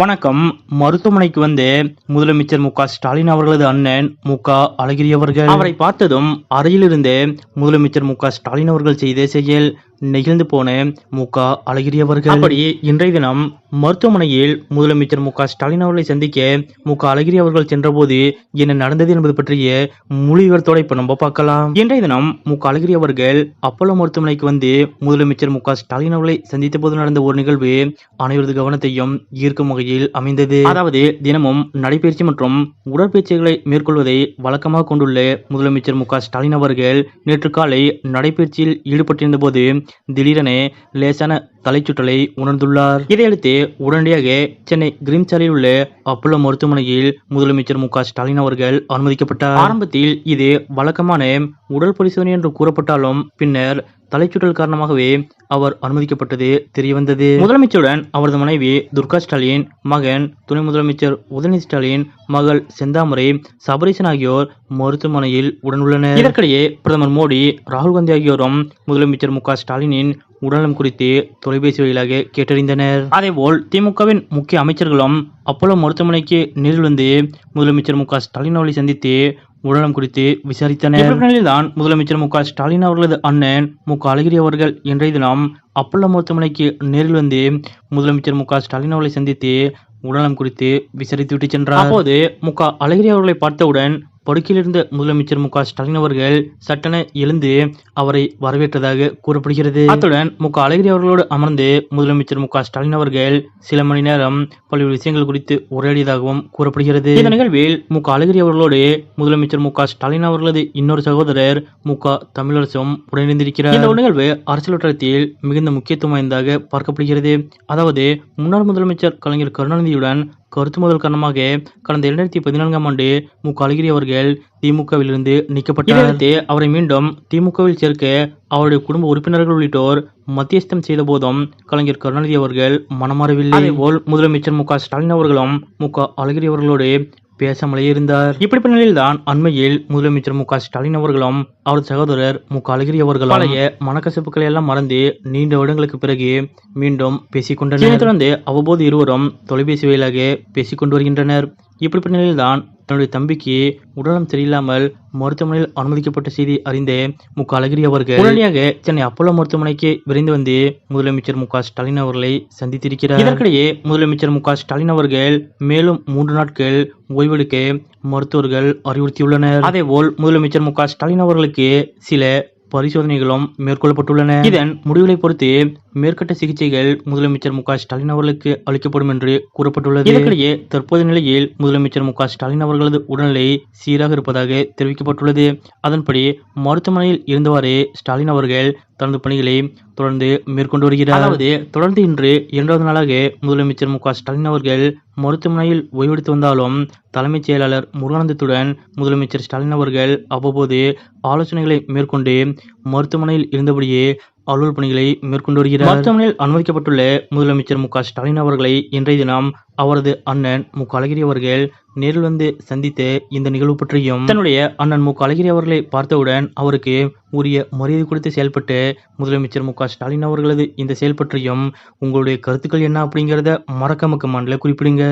வணக்கம். மருத்துவமனைக்கு வந்து முதலமைச்சர் மு ஸ்டாலின் அவர்களது அண்ணன் மு க அழகிரி அவர்கள். அவரை பார்த்ததும் அறையிலிருந்து முதலமைச்சர் மு ஸ்டாலின் அவர்கள் செய்த செயல் நெகிழ்ந்து போன மு க அழகிரி அப்படியே இன்றைய தினம் மருத்துவமனையில் முதலமைச்சர் மு க ஸ்டாலின் அவர்களை சந்திக்க மு க அழகிரி அவர்கள் சென்றபோது என்ன நடந்தது என்பது பற்றிய முழு விவரத்தோட இப்ப நம்ம பார்க்கலாம். இன்றைய தினம் மு க அழகிரி அவர்கள் அப்போலோ மருத்துவமனைக்கு வந்து முதலமைச்சர் மு க ஸ்டாலின் அவர்களை சந்தித்த போது நடந்த ஒரு நிகழ்வு அனைவரது கவனத்தையும் ஈர்க்கும் வகையில் அமைந்தது. அதாவது தினமும் நடைபயிற்சி மற்றும் உடற்பயிற்சிகளை மேற்கொள்வதை வழக்கமாக கொண்டுள்ள முதலமைச்சர் மு க ஸ்டாலின் அவர்கள் நேற்று காலை நடைபயிற்சியில் ஈடுபட்டிருந்த போது திடீரென லேசான தலைச்சுற்றலை உணர்ந்துள்ளார். இதையடுத்து உடனடியாக சென்னை கிரீம் சாலையில் உள்ள அப்பல்லோ மருத்துவமனையில் முதலமைச்சர் மு ஸ்டாலின் அவர்கள் அனுமதிக்கப்பட்டார். ஆரம்பத்தில் இது வழக்கமான உடல் பரிசோதனை என்று கூறப்பட்டாலும் பின்னர் தலைச்சுற்றல் காரணமாகவே அவர் அனுமதிக்கப்பட்டது தெரியவந்தது. முதலமைச்சருடன் அவரது மனைவி துர்கா ஸ்டாலின் மகன் துணை முதலமைச்சர் உதயநிதி ஸ்டாலின் மகள் செந்தாமரை சபரீசன் ஆகியோர் மருத்துவமனையில் உடனுள்ளனர். இதற்கிடையே பிரதமர் மோடி ராகுல் காந்தி ஆகியோரும் முதலமைச்சர் மு ஸ்டாலினின் உடல்நலம் குறித்து தொலைபேசி வழியாக கேட்டறிந்தனர். அதேபோல் திமுகவின் முக்கிய அமைச்சர்களும் அப்போலோ மருத்துவமனைக்கு நேரில் வந்து முதலமைச்சர் மு க ஸ்டாலின் அவர்களை சந்தித்து உடல்நலம் குறித்து விசாரித்தனர். தான் முதலமைச்சர் மு க ஸ்டாலின் அவர்களது அண்ணன் மு க அழகிரி அவர்கள் இன்றைய தினம் அப்பல்லோ மருத்துவமனைக்கு நேரில் வந்து முதலமைச்சர் மு க ஸ்டாலின் அவர்களை சந்தித்து உடல்நலம் குறித்து விசாரித்து விட்டு சென்றார். அப்போது மு க அழகிரி அவர்களை பார்த்தவுடன் படுக்கையில் இருந்த முதலமைச்சர் மு க ஸ்டாலின் அவர்கள் சட்டென எழுந்து அவரை வரவேற்றதாக கூறப்படுகிறது. அத்துடன் மு க அழகிரி அவர்களோடு அமர்ந்து முதலமைச்சர் மு க ஸ்டாலின் அவர்கள் சில மணி நேரம் பல்வேறு விஷயங்கள் குறித்து உரையாடியதாகவும் கூறப்படுகிறது. இந்த நிகழ்வில் மு க அழகிரி அவர்களோடு முதலமைச்சர் மு க ஸ்டாலின் அவர்களது இன்னொரு சகோதரர் மு க தமிழரசும் உடனிருந்திருக்கிறார். இந்த நிகழ்வு அரசியல் வட்டாரத்தில் மிகுந்த முக்கியத்துவம் வாய்ந்ததாக பார்க்கப்படுகிறது. அதாவது முன்னாள் முதலமைச்சர் கலைஞர் கருணாநிதியுடன் கருத்து மோதல் காரணமாக கடந்த இரண்டாயிரத்தி பதினான்காம் ஆண்டு மு. அழகிரி அவர்கள் திமுகவிலிருந்து நீக்கப்பட்டார். அடுத்து அவரை மீண்டும் திமுகவில் சேர்க்க அவருடைய குடும்ப உறுப்பினர்கள் உள்ளிட்டோர் மத்தியஸ்தம் செய்த போதும் கலைஞர் கருணாநிதி அவர்கள் மனமாறவில்லை. அதேபோல் முதலமைச்சர் மு. க. ஸ்டாலின் அவர்களும் மு. க. அழகிரி அவர்களோடு பேசாமலே இருந்தார். இப்படிப்பட்ட நிலையில்தான் அண்மையில் முதலமைச்சர் மு க ஸ்டாலின் அவர்களும் அவரது சகோதரர் மு க அழகிரி அவர்களும் பழைய மனக்கசப்புகளை எல்லாம் மறந்து நீண்ட வருடங்களுக்கு பிறகு மீண்டும் பேசிக்கொண்டனர் தொடர்ந்து அவ்வப்போது இருவரும் தொலைபேசி வாயிலாக பேசிக்கொண்டு வருகின்றனர். இப்படிப்பட்ட நிலையில்தான் தன்னுடைய தம்பிக்கு உடலம் சரியில்லாமல் மருத்துவமனையில் அனுமதிக்கப்பட்ட செய்தி அறிந்த மு. க. அழகிரி அவர்கள் உடனடியாக சென்னை அப்போலோ மருத்துவமனைக்கு விரைந்து வந்து முதலமைச்சர் மு. க. ஸ்டாலின் அவர்களை சந்தித்திருக்கிறார். இதற்கிடையே முதலமைச்சர் மு. க. ஸ்டாலின் அவர்கள் மேலும் மூன்று நாட்கள் ஓய்வெடுக்க மருத்துவர்கள் அறிவுறுத்தியுள்ளனர். அதேபோல் முதலமைச்சர் மு. க. ஸ்டாலின் அவர்களுக்கு சில பரிசோதனைகளும் மேற்கொள்ளப்பட்டுள்ளன. இதன் முடிவுகளை பொறுத்து மேற்கட்ட சிகிச்சைகள் முதலமைச்சர் மு க ஸ்டாலின் அவர்களுக்கு அளிக்கப்படும் என்று கூறப்பட்டுள்ளது. இதற்கிடையே தற்போதைய நிலையில் முதலமைச்சர் மு க ஸ்டாலின் அவர்களது உடல்நிலை சீராக இருப்பதாக தெரிவிக்கப்பட்டுள்ளது. அதன்படி மருத்துவமனையில் இருந்தவாறே ஸ்டாலின் அவர்கள் தனது பணிகளை தொடர்ந்து மேற்கொண்டு வருகிறார். அதாவது தொடர்ந்து இன்று இரண்டாவது நாளாக முதலமைச்சர் மு க ஸ்டாலின் அவர்கள் மருத்துவமனையில் ஓய்வெடுத்து வந்தாலும் தலைமைச் செயலாளர் முருகானந்தத்துடன் முதலமைச்சர் ஸ்டாலின் அவர்கள் அவ்வப்போது ஆலோசனைகளை மேற்கொண்டு மருத்துவமனையில் இருந்தபடியே அலுவல் பணிகளை மேற்கொண்டு வருகிறார் மருத்துவமனையில் அனுமதிக்கப்பட்டுள்ள முதலமைச்சர் மு ஸ்டாலின் அவர்களை இன்றைய தினம் அவரது அண்ணன் மு அழகிரி அவர்கள் நேரில் வந்து சந்தித்து இந்த நிகழ்வு பற்றியும் தன்னுடைய அண்ணன் மு அழகிரி அவர்களை பார்த்தவுடன் அவருக்கு உரிய மரியாதை கொடுத்து செயல்பட்டு முதலமைச்சர் மு ஸ்டாலின் அவர்களது இந்த செயல் பற்றியும் உங்களுடைய கருத்துக்கள் என்ன அப்படிங்கிறத மறக்காம கமெண்ட்ல குறிப்பிடுங்க